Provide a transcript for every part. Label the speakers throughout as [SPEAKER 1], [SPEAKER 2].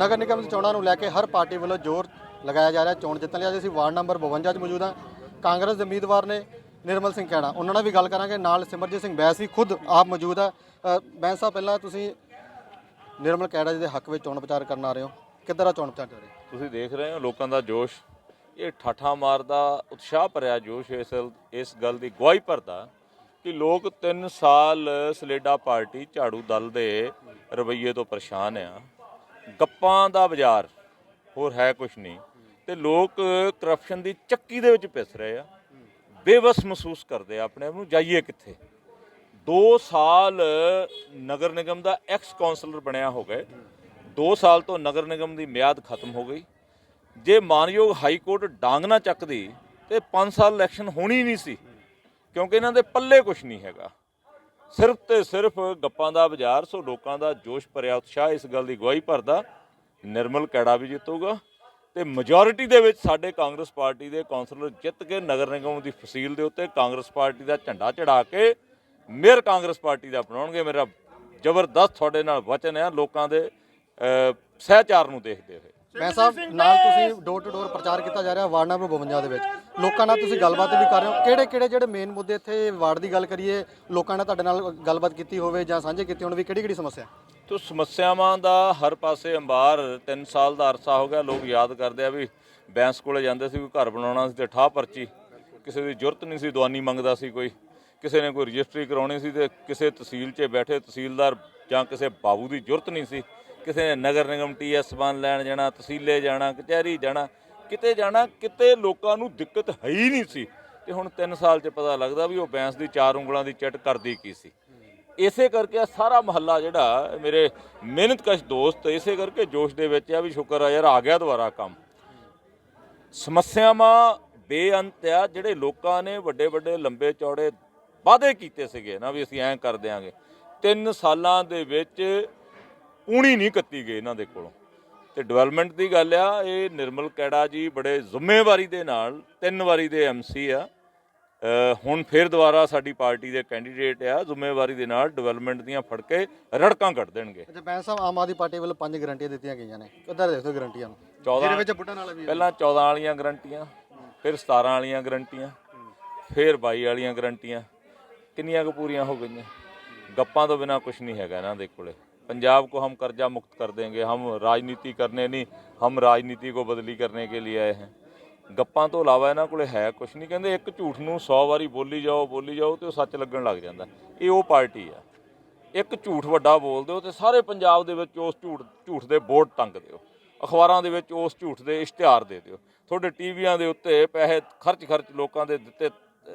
[SPEAKER 1] ਨਗਰ ਨਿਗਮ ਦੀ ਚੋਣਾਂ ਨੂੰ ਲੈ ਕੇ ਹਰ ਪਾਰਟੀ ਵੱਲੋਂ ਜ਼ੋਰ ਲਗਾਇਆ ਜਾ ਰਿਹਾ, ਚੋਣ ਜਿੱਤਣ ਲਈ ਅੱਜ ਅਸੀਂ ਵਾਰਡ ਨੰਬਰ 52 'ਚ ਮੌਜੂਦ ਹਾਂ। ਕਾਂਗਰਸ ਦੇ ਉਮੀਦਵਾਰ ਨੇ ਨਿਰਮਲ ਸਿੰਘ ਖੈੜਾ ਉਹਨਾਂ ਨਾਲ ਵੀ ਗੱਲ ਕਰਾਂਗੇ। ਨਾਲ ਸਿਮਰਜੀਤ ਸਿੰਘ ਬੈਸ ਵੀ ਖੁਦ ਆਪ ਮੌਜੂਦ ਹੈ। ਬੈਂਸ ਸਾਹਿਬ, ਪਹਿਲਾਂ ਤੁਸੀਂ ਨਿਰਮਲ ਖੈੜਾ ਜੀ ਦੇ ਹੱਕ ਵਿੱਚ ਚੋਣ ਪ੍ਰਚਾਰ ਕਰਨ ਆ ਰਹੇ ਹੋ। ਕਿੱਦਾਂ ਦਾ ਚੋਣ ਪ੍ਰਚਾਰ ਕਰ ਰਹੇ
[SPEAKER 2] ਤੁਸੀਂ ਦੇਖ ਰਹੇ ਹੋ ਲੋਕਾਂ ਦਾ ਜੋਸ਼। ਇਹ ਠਾਠਾ ਮਾਰਦਾ, ਉਤਸ਼ਾਹ ਭਰਿਆ ਜੋਸ਼ ਇਸ ਇਸ ਗੱਲ ਦੀ ਗਵਾਹੀ ਭਰਦਾ ਕਿ ਲੋਕ 3 ਸਾਲ ਸਲੇਡਾ ਪਾਰਟੀ ਝਾੜੂ ਦਲ ਦੇ ਰਵੱਈਏ ਤੋਂ ਪਰੇਸ਼ਾਨ ਆ। ਗੱਪਾਂ ਦਾ ਬਾਜ਼ਾਰ, ਹੋਰ ਹੈ ਕੁਝ ਨਹੀਂ। ਤੇ ਲੋਕ ਕਰਪਸ਼ਨ ਦੀ ਚੱਕੀ ਦੇ ਵਿੱਚ ਪਿਸ ਰਹੇ ਆ। ਬੇਵਸ ਮਹਿਸੂਸ ਕਰਦੇ ਆ ਆਪਣੇ ਆਪ ਨੂੰ, ਜਾਈਏ ਕਿੱਥੇ। 2 ਸਾਲ ਨਗਰ ਨਿਗਮ ਦਾ ਐਕਸ ਕਾਉਂਸਲਰ ਬਣਿਆ ਹੋ ਗਏ। 2 ਸਾਲ ਤੋਂ ਨਗਰ ਨਿਗਮ ਦੀ ਮਿਆਦ ਖਤਮ ਹੋ ਗਈ। ਜੇ ਮਾਨਯੋਗ ਹਾਈ ਕੋਰਟ ਡਾਂਗ ਨਾ ਚੱਕਦੀ, ਤੇ 5 ਸਾਲ ਇਲੈਕਸ਼ਨ ਹੋਣੀ ਨਹੀਂ ਸੀ, ਕਿਉਂਕਿ ਇਹਨਾਂ ਦੇ ਪੱਲੇ ਕੁਝ ਨਹੀਂ ਹੈਗਾ। ਸਿਰਫ ਤੇ ਸਿਰਫ ਗੱਪਾਂ ਦਾ ਬਾਜ਼ਾਰ, ਸੋ ਲੋਕਾਂ ਦਾ ਜੋਸ਼ ਭਰਿਆ ਉਤਸ਼ਾਹ ਇਸ ਗੱਲ ਦੀ ਗਵਾਹੀ ਭਰਦਾ ਨਿਰਮਲ ਕੈੜਾ ਵੀ ਜਿੱਤੂਗਾ। ਤੇ ਮੈਜੋਰਿਟੀ ਦੇ ਵਿੱਚ ਸਾਡੇ ਕਾਂਗਰਸ ਪਾਰਟੀ ਦੇ ਕੌਂਸਲਰ ਜਿੱਤ ਕੇ ਨਗਰ ਨਿਗਮ ਦੀ ਫਸੀਲ ਦੇ ਉੱਤੇ ਕਾਂਗਰਸ ਪਾਰਟੀ ਦਾ ਝੰਡਾ ਚੜਾ ਕੇ ਮੇਅਰ ਕਾਂਗਰਸ ਪਾਰਟੀ ਦਾ ਬਣਾਉਣਗੇ ਮੇਰਾ ਜ਼ਬਰਦਸਤ ਤੁਹਾਡੇ ਨਾਲ ਵਚਨ ਹੈ, ਲੋਕਾਂ ਦੇ ਸਹਿਚਾਰ ਨੂੰ ਦੇਖਦੇ ਹੋਏ।
[SPEAKER 1] ਬੈਂਸ ਸਾਹਿਬ ਨਾਲ ਤੁਸੀਂ ਡੋਰ ਟੂ ਡੋਰ ਪ੍ਰਚਾਰ ਕੀਤਾ ਜਾ ਰਿਹਾ ਵਾਰਡ ਨੰਬਰ 52 ਦੇ ਵਿੱਚ। ਲੋਕਾਂ ਨਾਲ ਤੁਸੀਂ ਗੱਲਬਾਤ ਵੀ ਕਰ ਰਹੇ ਹੋ। ਕਿਹੜੇ ਕਿਹੜੇ ਜਿਹੜੇ ਮੇਨ ਮੁੱਦੇ ਇੱਥੇ ਵਾਰਡ ਦੀ ਗੱਲ ਕਰੀਏ ਲੋਕਾਂ ਨੇ ਤੁਹਾਡੇ ਨਾਲ ਗੱਲਬਾਤ ਕੀਤੀ ਹੋਵੇ ਜਾਂ ਸਾਂਝੇ ਕੀਤੇ ਹੋਣ ਵੀ ਕਿਹੜੀ ਕਿਹੜੀ ਸਮੱਸਿਆ
[SPEAKER 2] ਤੋ ਸਮੱਸਿਆਵਾਂ ਦਾ ਹਰ ਪਾਸੇ ਅੰਬਾਰ 3 ਸਾਲ ਦਾ ਅਰਸਾ ਹੋ ਗਿਆ। ਲੋਕ ਯਾਦ ਕਰਦੇ ਆ ਵੀ ਬੈਂਸ ਕੋਲੇ ਜਾਂਦੇ ਸੀ ਕੋਈ ਘਰ ਬਣਾਉਣਾ ਸੀ ਤੇ ਠਾਹ ਪਰਚੀ। ਕਿਸੇ ਦੀ ਜ਼ਰੂਰਤ ਨਹੀਂ ਸੀ ਦਵਾਨੀ ਮੰਗਦਾ ਸੀ ਕੋਈ। ਕਿਸੇ ਨੇ ਕੋਈ ਰਜਿਸਟਰੀ ਕਰਾਉਣੀ ਸੀ ਤੇ ਕਿਸੇ ਤਹਿਸੀਲ 'ਚ ਬੈਠੇ ਤਹਿਸੀਲਦਾਰ ਜਾਂ ਕਿਸੇ ਬਾਬੂ ਦੀ ਜ਼ਰੂਰਤ ਨਹੀਂ ਸੀ, ਕਿਸੇ ਨੇ ਨਗਰ ਨਿਗਮ ਟੀਐਸ ਬਨ ਲੈਣ ਜਾਣਾ, ਤਹਿਸੀਲੇ ਜਾਣਾ, ਕਚਹਿਰੀ ਜਾਣਾ, ਕਿਤੇ ਜਾਣਾ, ਕਿਤੇ ਲੋਕਾਂ ਨੂੰ ਦਿੱਕਤ ਹੈ ਹੀ ਨਹੀਂ ਸੀ। ਤੇ ਹੁਣ 3 ਸਾਲ 'ਚ ਪਤਾ ਲੱਗਦਾ ਵੀ ਉਹ ਬੈਂਸ ਦੀ ਚਾਰ ਉਂਗਲਾਂ ਦੀ ਚਟ ਕਰਦੀ ਕੀ ਸੀ। ਇਸੇ ਕਰਕੇ ਆਹ ਸਾਰਾ ਮਹੱਲਾ ਜਿਹੜਾ, ਮੇਰੇ ਮਿਹਨਤਕਸ਼ ਦੋਸਤ, ਇਸੇ ਕਰਕੇ ਜੋਸ਼ ਦੇ ਵਿੱਚ ਆ ਵੀ ਸ਼ੁਕਰ ਆ ਯਾਰ, ਆ ਗਿਆ ਦੁਬਾਰਾ ਕੰਮ। ਸਮੱਸਿਆਵਾਂ ਬੇਅੰਤ ਆ, ਜਿਹੜੇ ਲੋਕਾਂ ਨੇ ਵੱਡੇ ਵੱਡੇ ਲੰਬੇ ਚੌੜੇ ਵਾਅਦੇ ਕੀਤੇ ਸੀਗੇ ਨਾ, ਵੀ ਅਸੀਂ ਐਂ ਕਰ ਦਿਆਂਗੇ। ਤਿੰਨ ਸਾਲਾਂ ਦੇ ਵਿੱਚ ਪੂਣੀ ਨਹੀਂ ਕੱਤੀ ਗਈ ਇਹਨਾਂ ਦੇ ਕੋਲੋਂ। ਤੇ ਡਿਵੈਲਪਮੈਂਟ ਦੀ ਗੱਲ ਆ ਇਹ ਨਿਰਮਲ ਕੈੜਾ ਜੀ ਬੜੇ ਜ਼ਿੰਮੇਵਾਰੀ ਦੇ ਨਾਲ ਤਿੰਨ ਵਾਰੀ ਦੇ ਐਮਸੀ ਆ। ਹੁਣ ਫਿਰ ਦੁਬਾਰਾ ਸਾਡੀ ਪਾਰਟੀ ਦੇ ਕੈਂਡੀਡੇਟ ਆ ਜ਼ਿੰਮੇਵਾਰੀ ਦੇ ਨਾਲ ਡਿਵੈਲਪਮੈਂਟ ਦੀਆਂ ਫੜ ਕੇ ਰੜਕਾਂ ਕੱਢ ਦੇਣਗੇ।
[SPEAKER 1] ਅੱਛਾ ਬੈਂਸ ਸਾਹਿਬ ਆਮ ਆਦਮੀ ਪਾਰਟੀ ਵੱਲੋਂ ਪੰਜ ਗਰੰਟੀਆਂ ਦਿੱਤੀਆਂ ਗਈਆਂ ਨੇ। ਕਿੱਧਰ ਦੇਖੋ ਗਰੰਟੀਆਂ ਨੂੰ?
[SPEAKER 2] 14
[SPEAKER 1] ਜਿਹਦੇ ਵਿੱਚ ਬੁੱਢਾ ਨਾਲ ਵੀ।
[SPEAKER 2] ਪਹਿਲਾਂ 14 ਵਾਲੀਆਂ ਗਰੰਟੀਆਂ ਫਿਰ 17 ਵਾਲੀਆਂ ਗਰੰਟੀਆਂ ਫਿਰ 22 ਵਾਲੀਆਂ ਗਰੰਟੀਆਂ। ਕਿੰਨੀਆਂ ਕੁ ਪੂਰੀਆਂ ਹੋ ਗਈਆਂ? ਗੱਪਾਂ ਤੋਂ ਬਿਨਾ ਕੁਝ ਨਹੀਂ ਹੈਗਾ ਇਹਨਾਂ ਦੇ ਕੋਲੇ पंजाब को हम कर्जा मुक्त कर देंगे हम राजनीति करने नहीं हम राजनीति को बदली करने के लिए आए हैं ਗੱਪਾਂ ਤੋਂ ਇਲਾਵਾ ਇਹਨਾਂ ਕੋਲੇ ਹੈ ਕੁਝ ਨਹੀਂ ਕਹਿੰਦੇ ਇੱਕ ਝੂਠ ਨੂੰ 100 ਵਾਰੀ ਬੋਲੀ ਜਾਓ ਬੋਲੀ ਜਾਓ ਤੇ ਉਹ ਸੱਚ ਲੱਗਣ ਲੱਗ ਜਾਂਦਾ ਇਹ ਉਹ ਪਾਰਟੀ ਆ ਇੱਕ ਝੂਠ ਵੱਡਾ ਬੋਲ ਦਿਓ ਤੇ ਸਾਰੇ ਪੰਜਾਬ ਦੇ ਵਿੱਚ ਉਸ ਝੂਠ ਝੂਠ ਦੇ ਬੋਰਡ ਟੰਗ ਦਿਓ ਅਖਬਾਰਾਂ ਦੇ ਵਿੱਚ ਉਸ ਝੂਠ ਦੇ ਇਸ਼ਤਿਹਾਰ ਦੇ ਦਿਓ ਤੁਹਾਡੇ ਟੀਵੀਆਂ ਦੇ ਉੱਤੇ ਪੈਸੇ ਖਰਚ ਖਰਚ ਲੋਕਾਂ ਦੇ ਦਿੱਤੇ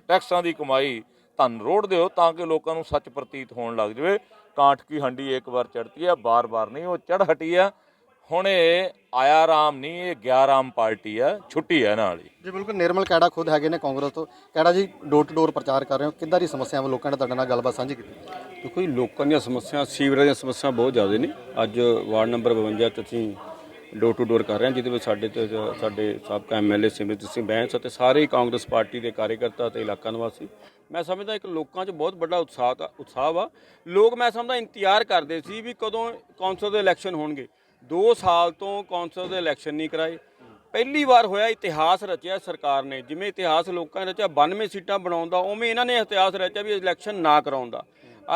[SPEAKER 2] ਟੈਕਸਾਂ ਦੀ ਕਮਾਈ ਧਨ ਰੋੜ ਦਿਓ ਤਾਂ ਕਿ ਲੋਕਾਂ ਨੂੰ ਸੱਚ ਪ੍ਰਤੀਤ ਹੋਣ ਲੱਗ ਜਾਵੇ। ਕਾਂਠ ਕੀ ਹੰਡੀ ਇੱਕ ਵਾਰ ਚੜਤੀ ਹੈ ਬਾਰ-ਬਾਰ ਨਹੀਂ ਉਹ ਚੜ ਹਟੀ ਆ। ਹੁਣ ਇਹ ਆਇਆ ਰਾਮ ਨਹੀਂ ਇਹ ਗਿਆ ਰਾਮ ਪਾਰਟੀ ਆ ਛੁੱਟੀ ਹੈ ਨਾਲ ਹੀ।
[SPEAKER 1] ਜੀ ਬਿਲਕੁਲ ਨਿਰਮਲ ਕੈੜਾ ਖੁਦ ਹੈਗੇ ਨੇ ਕਾਂਗਰਸ ਤੋਂ। ਕੈੜਾ ਜੀ ਡੋਰ ਟੂ ਡੋਰ ਪ੍ਰਚਾਰ ਕਰ ਰਹੇ ਹੋ। ਕਿੱਦਾਂ ਦੀ ਸਮੱਸਿਆਵਾਂ ਲੋਕਾਂ ਨੇ ਤੁਹਾਡੇ ਨਾਲ ਗੱਲਬਾਤ ਸਾਂਝੀ ਕੀਤੀ।
[SPEAKER 3] ਦੇਖੋ ਜੀ ਲੋਕਾਂ ਦੀਆਂ ਸਮੱਸਿਆ ਸੀਵਰੇਜ ਦੀਆਂ ਸਮੱਸਿਆ ਬਹੁਤ ਜ਼ਿਆਦਾ ਨੇ। ਅੱਜ ਵਾਰਡ ਨੰਬਰ 52 ਚ ਅਸੀਂ ਡੋਰ ਟੂ ਡੋਰ ਕਰ ਰਹੇ ਹਾਂ, ਜਿਹਦੇ ਵਿੱਚ ਸਾਡੇ ਤੇ ਸਾਡੇ ਸਾਬਕਾ ਐਮਐਲਏ ਸਿਮਰਜੀਤ ਸਿੰਘ ਬੈਂਸ ਅਤੇ ਸਾਰੇ ਕਾਂਗਰਸ ਪਾਰਟੀ ਦੇ ਕਾਰਜਕਰਤਾ ਤੇ ਇਲਾਕਾ ਨਿਵਾਸੀ। ਮੈਂ ਸਮਝਦਾ ਇੱਕ ਲੋਕਾਂ 'ਚ ਬਹੁਤ ਵੱਡਾ ਉਤਸ਼ਾਹ ਉਤਸ਼ਾਹ ਵਾ। ਲੋਕ ਮੈਂ ਸਮਝਦਾ ਇੰਤਜ਼ਾਰ ਕਰਦੇ ਸੀ ਵੀ ਕਦੋਂ ਕੌਂਸਲ ਦੇ ਇਲੈਕਸ਼ਨ ਹੋਣਗੇ। 2 ਸਾਲ ਤੋਂ ਕੌਂਸਲ ਦੇ ਇਲੈਕਸ਼ਨ ਨਹੀਂ ਕਰਾਏ। ਪਹਿਲੀ ਵਾਰ ਹੋਇਆ ਇਤਿਹਾਸ ਰਚਿਆ ਸਰਕਾਰ ਨੇ। ਜਿਵੇਂ ਇਤਿਹਾਸ ਲੋਕਾਂ ਨੇ ਰਚਿਆ 92 ਸੀਟਾਂ ਬਣਾਉਣ ਦਾ, ਉਵੇਂ ਇਹਨਾਂ ਨੇ ਇਤਿਹਾਸ ਰਚਿਆ ਵੀ ਇਲੈਕਸ਼ਨ ਨਾ ਕਰਾਉਣ ਦਾ।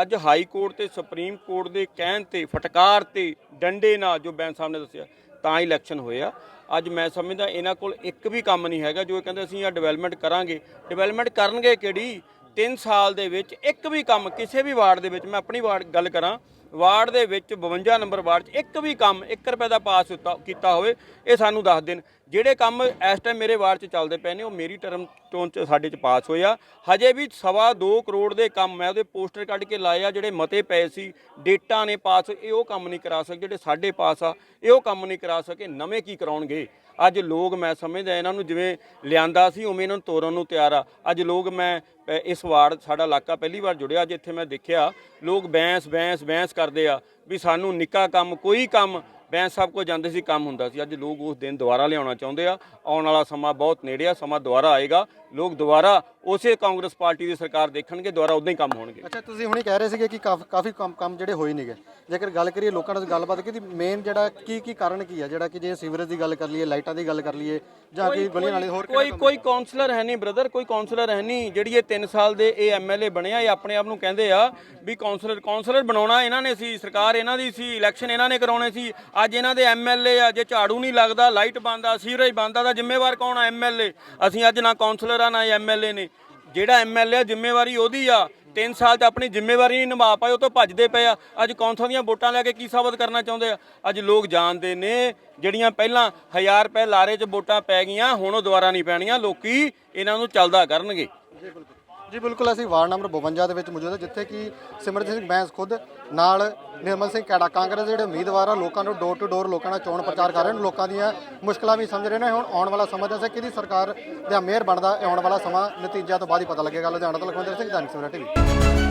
[SPEAKER 3] ਅੱਜ ਹਾਈ ਕੋਰਟ ਤੇ ਸੁਪਰੀਮ ਕੋਰਟ ਦੇ ਕਹਿਣ ਤੇ, ਫਟਕਾਰ ਤੇ ਡੰਡੇ ਨਾਲ ਜੋ ਬੈਂਸ ਸਾਹਿਬ ਨੇ ਦੱਸਿਆ ਤਾਂ ਇਲੈਕਸ਼ਨ ਹੋਏ ਆ। ਅੱਜ ਮੈਂ ਸਮਝਦਾ ਇਹਨਾਂ ਕੋਲ ਇੱਕ ਵੀ ਕੰਮ ਨਹੀਂ ਹੈਗਾ, ਜੋ ਇਹ ਕਹਿੰਦੇ ਅਸੀਂ ਆ ਡਿਵੈਲਪਮੈਂਟ ਕਰਾਂਗੇ। ਡਿਵੈਲਪਮੈਂਟ ਕਰਨਗੇ ਕਿਹੜੀ? 3 ਸਾਲ ਦੇ ਵਿੱਚ ਇੱਕ ਵੀ ਕੰਮ, ਕਿਸੇ ਵੀ ਵਾਰਡ ਦੇ ਵਿੱਚ, ਮੈਂ ਆਪਣੀ ਵਾਰਡ ਗੱਲ ਕਰਾਂ, ਵਾਰਡ ਦੇ ਵਿੱਚ 52 ਨੰਬਰ ਵਾਰਡ 'ਚ ਇੱਕ ਵੀ ਕੰਮ 1 ਰੁਪਏ ਦਾ ਪਾਸ ਕੀਤਾ ਹੋਵੇ, ਇਹ ਸਾਨੂੰ ਦੱਸ ਦੇਣ। ਜਿਹੜੇ ਕੰਮ ਇਸ ਟਾਈਮ ਮੇਰੇ ਵਾਰਡ 'ਚ ਚੱਲਦੇ ਪਏ ਨੇ, ਉਹ ਮੇਰੀ ਟਰਮ ਤੋਂ 'ਚ ਸਾਡੇ 'ਚ ਪਾਸ ਹੋਇਆ ਹਜੇ ਵੀ ਸਵਾ 2 ਕਰੋੜ ਦੇ ਕੰਮ ਮੈਂ ਉਹਦੇ ਪੋਸਟਰ ਕੱਢ ਕੇ ਲਾਏ ਆ, ਜਿਹੜੇ ਮਤੇ ਪਏ ਸੀ ਡੇਟਾ ਨੇ ਪਾਸ ਇਹ ਉਹ ਕੰਮ ਨਹੀਂ ਕਰਾ ਸਕੇ, ਜਿਹੜੇ ਸਾਡੇ ਪਾਸ ਆ, ਇਹ ਉਹ ਕੰਮ ਨਹੀਂ ਕਰਾ ਸਕੇ, ਨਵੇਂ ਕੀ ਕਰਾਉਣਗੇ? ਅੱਜ ਲੋਕ ਮੈਂ ਸਮਝਦਾ ਇਹਨਾਂ ਨੂੰ ਜਿਵੇਂ ਲਿਆਂਦਾ ਸੀ, ਉਵੇਂ ਇਹਨਾਂ ਨੂੰ ਤੋਰਨ ਨੂੰ ਤਿਆਰ ਆ। ਅੱਜ ਲੋਕ ਮੈਂ ਇਸ ਵਾਰਡ, ਸਾਡਾ ਇਲਾਕਾ ਪਹਿਲੀ ਵਾਰ ਜੁੜਿਆ, ਅੱਜ ਇੱਥੇ ਮੈਂ ਦੇਖਿਆ, ਲੋਕ ਬੈਂਸ ਬੈਂਸ ਬੈਂਸ ਕਰਦੇ ਆ ਵੀ ਸਾਨੂੰ ਨਿੱਕਾ ਕੰਮ, ਕੋਈ ਕੰਮ ਬੈਂਸ ਸਾਹਿਬ ਕੋਲ ਜਾਂਦੇ ਸੀ, ਕੰਮ ਹੁੰਦਾ ਸੀ। ਅੱਜ ਲੋਕ ਉਸ ਦਿਨ ਦੁਬਾਰਾ ਲਿਆਉਣਾ ਚਾਹੁੰਦੇ ਆ। ਆਉਣ ਵਾਲਾ ਸਮਾਂ ਬਹੁਤ ਨੇੜੇ ਆ, ਸਮਾਂ ਦੁਬਾਰਾ ਆਏਗਾ। ਲੋਕ ਦੁਬਾਰਾ ਉਸੇ ਕਾਂਗਰਸ ਪਾਰਟੀ ਦੀ ਸਰਕਾਰ ਦੇਖਣਗੇ ਦੁਬਾਰਾ ਉਦਾਂ ਹੀ ਕੰਮ ਹੋਣਗੇ।
[SPEAKER 1] ਅੱਛਾ ਤੁਸੀਂ ਹੁਣੀ ਕਹਿ ਰਹੇ ਸੀਗੇ ਕਿ ਕਾਫ- ਕਾਫੀ ਕੰਮ ਕੰਮ ਜਿਹੜੇ ਹੋਏ ਨਹੀਂਗੇ ਜੇਕਰ ਗੱਲ ਕਰੀਏ ਲੋਕਾਂ ਨਾਲ ਗੱਲਬਾਤ ਕੀਤੀ ਮੇਨ ਜਿਹੜਾ ਕੀ ਕੀ ਕਾਰਨ ਕੀ ਹੈ ਜਿਹੜਾ ਕਿ ਜੇ ਸੀਵਰੇਜ ਦੀ ਗੱਲ ਕਰ ਲਈਏ ਲਾਈਟਾਂ ਦੀ ਗੱਲ ਕਰ ਲਈਏ ਜਾਂ ਕਿ ਗਲੀਆਂ ਨਾਲੇ ਹੋਰ
[SPEAKER 3] ਕੋਈ ਕੋਈ ਕਾਉਂਸਲਰ ਹੈ ਨਹੀਂ ਬ੍ਰਦਰ ਕੋਈ ਕਾਉਂਸਲਰ ਹੈ ਨਹੀਂ ਜਿਹੜੀ ਇਹ 3 ਸਾਲ ਦੇ ਇਹ ਐਮਐਲਏ ਬਣਿਆ ਇਹ ਆਪਣੇ ਆਪ ਨੂੰ ਕਹਿੰਦੇ ਆ ਵੀ ਕਾਉਂਸਲਰ ਕਾਉਂਸਲਰ ਬਣਾਉਣਾ ਇਹਨਾਂ ਨੇ ਸੀ ਸਰਕਾਰ ਇਹਨਾਂ ਦੀ ਸੀ ਇਲੈਕਸ਼ਨ ਇਹਨਾਂ ਨੇ ਕਰਾਉਣੇ ਸੀ ਅੱਜ ਇਹਨਾਂ ਦੇ ਐਮਐਲਏ ਆ ਜੇ ਝਾੜੂ ਨਹੀਂ ਲੱਗਦਾ ਲਾਈਟ ਬੰਦ ਆ ਸੀਵਰੇਜ ਬੰਦ ਆ ਤਾਂ ਜ਼ਿੰਮੇਵਾਰ ਕੌਣ ਆ ਐਮਐਲਏ ਅਸੀਂ ਅੱਜ ਨਾ ਕਾਉਂਸਲਰ ਆ ਨਾ ਐਮਐਲਏ ਨੇ। ਜਿਹੜਾ ਐਮਐਲਏ ਜ਼ਿੰਮੇਵਾਰੀ ਉਹਦੀ ਆ। 3 ਸਾਲ 'ਚ ਆਪਣੀ ਜ਼ਿੰਮੇਵਾਰੀ ਨਹੀਂ ਨਿਭਾ ਪਾਏ, ਉਹ ਤੋਂ ਭੱਜਦੇ ਪਏ ਆ। ਅੱਜ ਕੌਂਸਲ ਦੀਆਂ ਵੋਟਾਂ ਲੈ ਕੇ ਕੀ ਸਾਬਤ ਕਰਨਾ ਚਾਹੁੰਦੇ ਆ? ਅੱਜ ਲੋਕ ਜਾਣਦੇ ਨੇ, ਜਿਹੜੀਆਂ ਪਹਿਲਾਂ 1000 ਰੁਪਏ ਲਾਰੇ 'ਚ ਵੋਟਾਂ ਪੈ ਗਈਆਂ, ਹੁਣ ਉਹ ਦੁਬਾਰਾ ਨਹੀਂ ਪੈਣੀਆਂ। ਲੋਕੀ ਇਹਨਾਂ ਨੂੰ ਚੱਲਦਾ ਕਰਨਗੇ।
[SPEAKER 1] ਜੀ, ਬਿਲਕੁਲ ਅਸੀਂ ਵਾਰਡ ਨੰਬਰ 52 ਦੇ ਵਿੱਚ ਮੌਜੂਦ ਹਾਂ, ਜਿੱਥੇ ਕਿ ਸਿਮਰਜੀਤ ਸਿੰਘ ਬੈਂਸ ਖੁਦ ਨਾਲ ਨਿਰਮਲ ਸਿੰਘ ਕੈੜਾ, ਕਾਂਗਰਸ ਦੇ ਜਿਹੜੇ ਉਮੀਦਵਾਰ ਆ, ਲੋਕਾਂ ਨੂੰ ਡੋਰ ਟੂ ਡੋਰ ਲੋਕਾਂ ਨਾਲ ਚੋਣ ਪ੍ਰਚਾਰ ਕਰ ਰਹੇ ਨੇ, ਲੋਕਾਂ ਦੀਆਂ ਮੁਸ਼ਕਲਾਂ ਵੀ ਸਮਝ ਰਹੇ ਨੇ। ਹੁਣ ਆਉਣ ਵਾਲਾ ਸਮਾਂ ਦੱਸੇ ਕਿਹਦੀ ਸਰਕਾਰ ਦਾ ਮੇਅਰ ਬਣਦਾ, ਇਹ ਆਉਣ ਵਾਲਾ ਸਮਾਂ ਨਤੀਜਿਆਂ ਤੋਂ ਬਾਅਦ ਹੀ ਪਤਾ ਲੱਗੇਗਾ। ਲੁਧਿਆਣਾ ਤੋਂ ਲਖਵਿੰਦਰ ਸਿੰਘ ਜਨ ਸਵੇਰਾ ਟੀਵੀ।